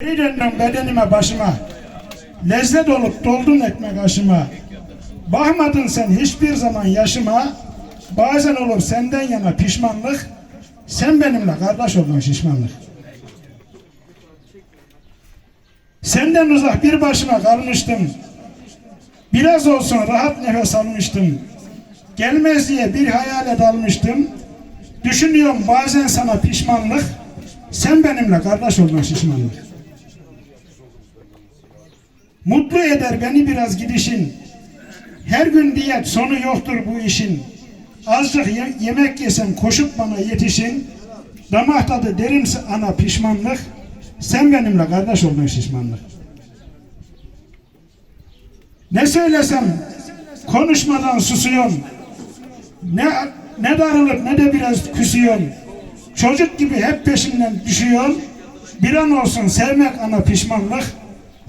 Geri döndüm bedenime başıma. Lezzet olup doldun ekmek aşıma. Bakmadın sen hiçbir zaman yaşıma. Bazen olur senden yana pişmanlık. Sen benimle kardeş oldun şişmanlık. Senden uzak bir başıma kalmıştım. Biraz olsun rahat nefes almıştım. Gelmez diye bir hayale dalmıştım. Düşünüyorum bazen sana pişmanlık. Sen benimle kardeş oldun şişmanlık. Mutlu eder beni biraz gidişin. Her gün diyet sonu yoktur bu işin. Azıcık ye- yemek yesem koşup bana yetişin. Damak tadı derimse ana pişmanlık. Sen benimle kardeş oldun şişmanlık. Ne söylesem konuşmadan susuyorsun. Ne, ne darılıp ne de biraz küsüyorsun. Çocuk gibi hep peşinden düşüyorsun. Bir an olsun sevmek ana pişmanlık.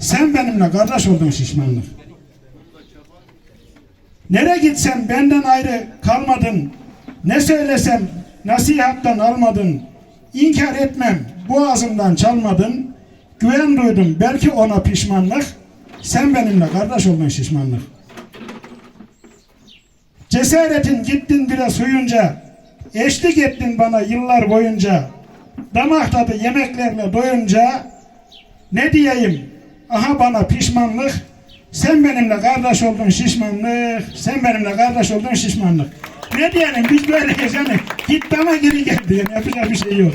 Sen benimle kardeş oldun şişmanlık. Nere gitsem benden ayrı kalmadın. Ne söylesem nasihattan almadın. İnkar etmem boğazımdan çalmadın. Güven duydum belki ona pişmanlık. Sen benimle kardeş oldun şişmanlık. Cesaretin gittin biraz huyunca. Eşlik ettin bana yıllar boyunca. Damak tadı yemeklerle doyunca. Ne diyeyim? Aha bana pişmanlık. Sen benimle kardeş oldun şişmanlık. Sen benimle kardeş oldun şişmanlık. Ne diyelim biz böyle yani gitti ama geri geldi. Yani yapacak bir şey yok.